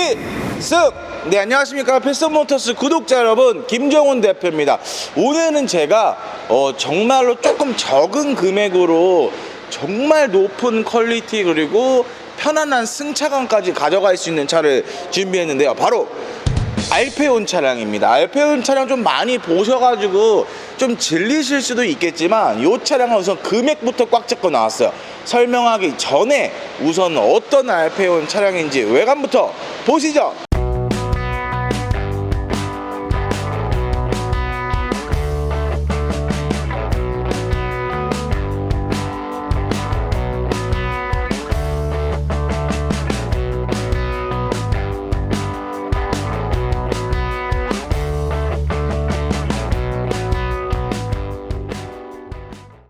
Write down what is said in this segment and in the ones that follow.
필승! 네, 안녕하십니까. 필승모터스 구독자 여러분, 김정훈 대표입니다. 오늘은 제가 어, 정말로 조금 적은 금액으로 정말 높은 퀄리티 그리고 편안한 승차감까지 가져갈 수 있는 차를 준비했는데요. 바로 알페온 차량입니다. 알페온 차량 좀 많이 보셔가지고 좀 질리실 수도 있겠지만 이 차량은 우선 금액부터 꽉 잡고 나왔어요. 설명하기 전에 우선 어떤 알페온 차량인지 외관부터 보시죠.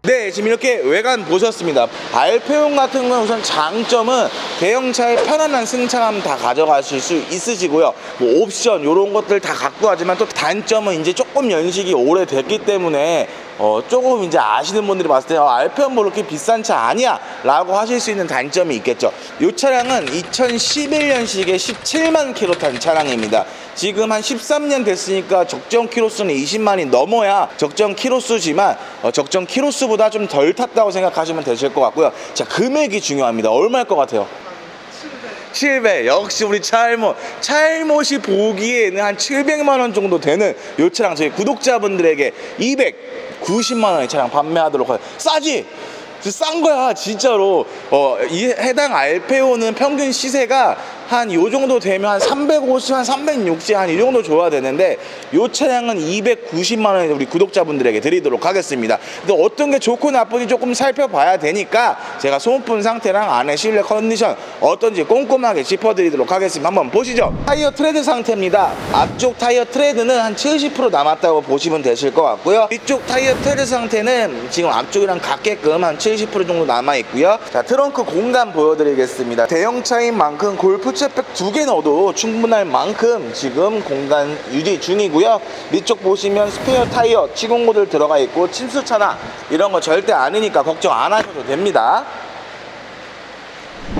네, 지금 이렇게 외관 보셨습니다. 알페온 같은 건 우선 장점은 대형차의 편안한 승차감 다 가져가실 수 있으시고요. 뭐 옵션 이런 것들 다 갖고 가지만 또 단점은 이제 조금 연식이 오래됐기 때문에 어, 조금 이제 아시는 분들이 봤을 때 어, 알페온 뭐 이렇게 비싼 차 아니야 라고 하실 수 있는 단점이 있겠죠. 이 차량은 2011년식에 17만 킬로 탄 차량입니다. 지금 한 13년 됐으니까 적정 키로수는 20만이 넘어야 적정 키로수지만 어, 적정 키로수보다 좀 덜 탔다고 생각하시면 되실 것 같고요. 자, 금액이 중요합니다. 얼마일 것 같아요? 700 역시 우리 차일모. 차일못이 보기에는 한 700만 원 정도 되는 이 차량 저희 구독자분들에게 290만 원의 차량 판매하도록 하요 싸지? 싼 거야 진짜로. 어, 이 해당 알페오는 평균 시세가 한 요 정도 되면 한 350, 한 360, 한 이 정도 줘야 되는데 요 차량은 290만 원에 우리 구독자분들에게 드리도록 하겠습니다. 근데 어떤 게 좋고 나쁜지 조금 살펴봐야 되니까 제가 소모품 상태랑 안에 실내 컨디션 어떤지 꼼꼼하게 짚어드리도록 하겠습니다. 한번 보시죠. 타이어 트레드 상태입니다. 앞쪽 타이어 트레드는 한 70% 남았다고 보시면 되실 것 같고요. 뒤쪽 타이어 트레드 상태는 지금 앞쪽이랑 같게끔 한 70% 정도 남아 있고요. 자 트렁크 공간 보여드리겠습니다. 대형 차인 만큼 골프 채백 두 개 넣어도 충분할 만큼 지금 공간 유지 중이고요. 밑쪽 보시면 스페어 타이어 치공 모듈 들어가 있고 침수차나 이런 거 절대 아니니까 걱정 안 하셔도 됩니다.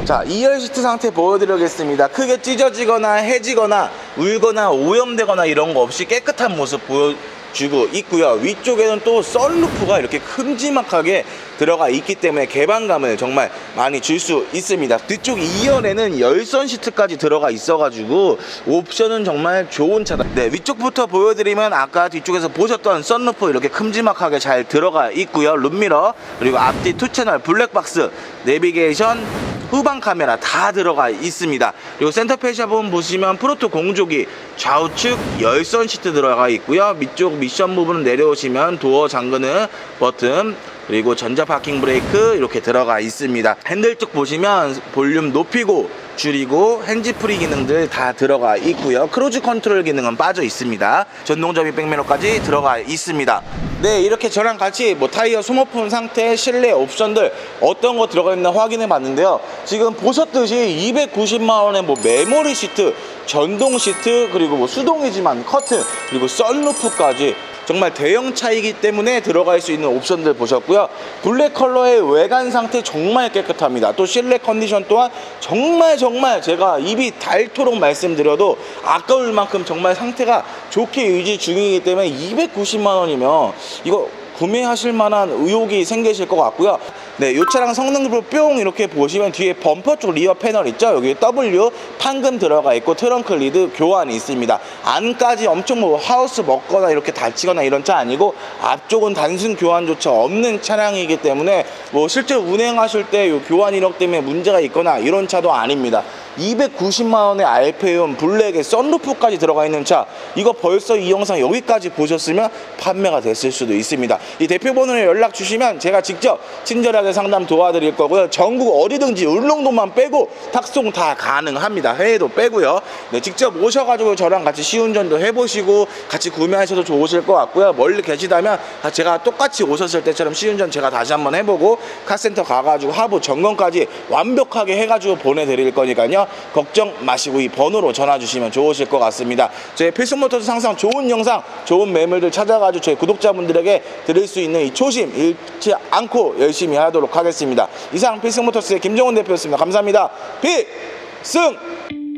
자, 2열 시트 상태 보여드리겠습니다. 크게 찢어지거나 해지거나 울거나 오염되거나 이런 거 없이 깨끗한 모습 보여 주고 있고요. 위쪽에는 또 썬루프가 이렇게 큼지막하게 들어가 있기 때문에 개방감을 정말 많이 줄 수 있습니다. 뒤쪽 2열에는 열선 시트까지 들어가 있어가지고 옵션은 정말 좋은 차다. 네, 위쪽부터 보여드리면 아까 뒤쪽에서 보셨던 썬루프 이렇게 큼지막하게 잘 들어가 있고요. 룸미러 그리고 앞뒤 투 채널 블랙박스 내비게이션 후방 카메라 다 들어가 있습니다. 센터페시아 부분 보시면 프로토 공조기 좌우측 열선 시트 들어가 있고요. 밑쪽 미션 부분 내려오시면 도어 잠그는 버튼 그리고 전자 파킹 브레이크 이렇게 들어가 있습니다. 핸들 쪽 보시면 볼륨 높이고 줄이고 핸즈프리 기능들 다 들어가 있고요. 크루즈 컨트롤 기능은 빠져 있습니다. 전동 접이 백미러까지 들어가 있습니다. 네, 이렇게 저랑 같이 뭐 타이어 소모품 상태, 실내 옵션들 어떤 거 들어가 있나 확인해 봤는데요. 지금 보셨듯이 290만 원에 뭐 메모리 시트, 전동 시트, 그리고 뭐 수동이지만 커튼, 그리고 썬루프까지 정말 대형 차이기 때문에 들어갈 수 있는 옵션들 보셨고요. 블랙 컬러의 외관 상태 정말 깨끗합니다. 또 실내 컨디션 또한 정말 정말 제가 입이 닳도록 말씀드려도 아까울 만큼 정말 상태가 좋게 유지 중이기 때문에 290만 원이면 이거 구매하실 만한 의욕이 생기실 것 같고요. 네, 이 차량 성능으로 뿅 이렇게 보시면 뒤에 범퍼 쪽 리어 패널 있죠? 여기 W 판금 들어가 있고 트렁크 리드 교환이 있습니다. 안까지 엄청 뭐 하우스 먹거나 이렇게 다치거나 이런 차 아니고 앞쪽은 단순 교환조차 없는 차량이기 때문에 뭐 실제 운행하실 때이 교환 이력 때문에 문제가 있거나 이런 차도 아닙니다. 290만 원의 알페온 블랙에 썬루프까지 들어가 있는 차 이거 벌써 이 영상 여기까지 보셨으면 판매가 됐을 수도 있습니다 이 대표 번호에 연락 주시면 제가 직접 친절하게 상담 도와드릴 거고요. 전국 어디든지 울릉도만 빼고 탁송 다 가능합니다. 해외도 빼고요. 네, 직접 오셔가지고 저랑 같이 시운전도 해보시고 같이 구매하셔도 좋으실 것 같고요. 멀리 계시다면 제가 똑같이 오셨을 때처럼 시운전 제가 다시 한번 해보고 카센터 가가지고 하부 점검까지 완벽하게 해가지고 보내드릴 거니까요. 걱정 마시고 이 번호로 전화 주시면 좋으실 것 같습니다. 저희 필승모터스 항상 좋은 영상, 좋은 매물들 찾아가지고 저희 구독자분들에게 드릴 수 있는 이 초심 잃지 않고 열심히 하 도록 하겠습니다. 이상 필승모터스의 김정훈 대표였습니다. 감사합니다. 필승!